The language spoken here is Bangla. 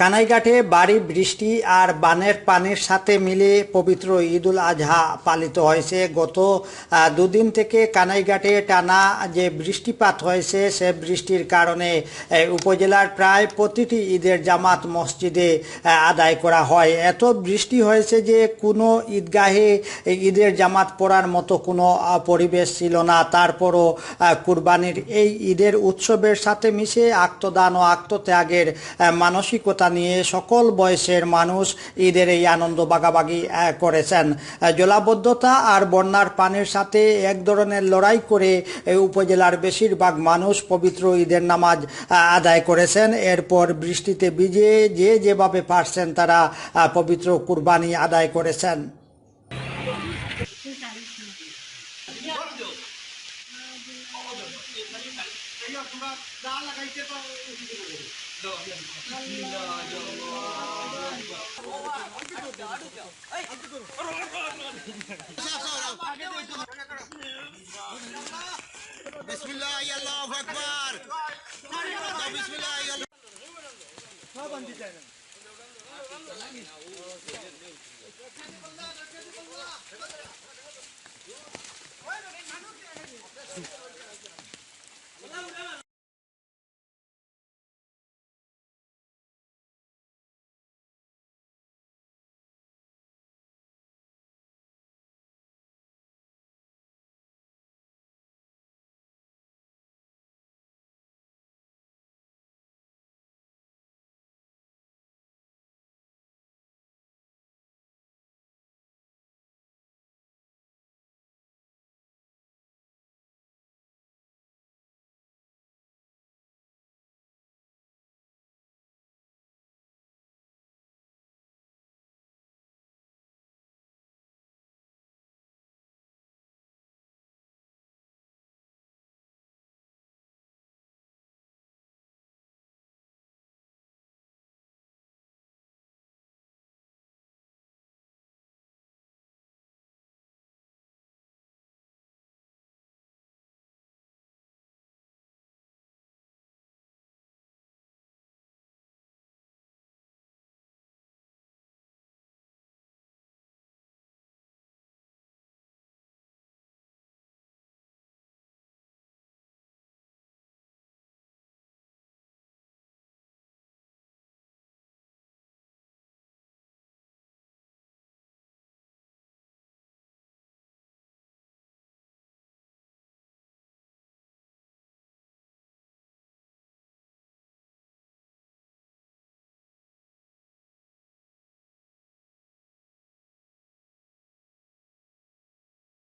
কানাইঘাটে বাড়ি, বৃষ্টি আর বানের পানির সাথে মিলে পবিত্র ঈদুল আজহা পালিত হয়েছে। গত দুদিন থেকে কানাইঘাটে টানা যে বৃষ্টিপাত হয়েছে, সে বৃষ্টির কারণে উপজেলার প্রায় প্রতিটি ঈদের জামাত মসজিদে আদায় করা হয়। এত বৃষ্টি হয়েছে যে কোনো ঈদগাহে ঈদের জামাত পড়ার মতো কোনো পরিবেশ ছিল না। তারপরও কুরবানির এই ঈদের উৎসবের সাথে মিশে আত্মদান ও আত্মত্যাগের মানসিকতা নিয়ে সকল বয়সের মানুষ ঈদের এই আনন্দ বাগাবাগি করেছেন জলাবদ্ধতা আর বন্যার পানির সাথে এক ধরনের লড়াই করে উপজেলার বেশিরভাগ মানুষ পবিত্র ঈদের নামাজ আদায় করেছেন এরপর বৃষ্টিতে ভিজে যে যেভাবে পারছেন তারা পবিত্র কুরবানি আদায় করেছেন বিসমিল্লাহ আল্লাহু আকবার বিসমিল্লাহ আল্লাহ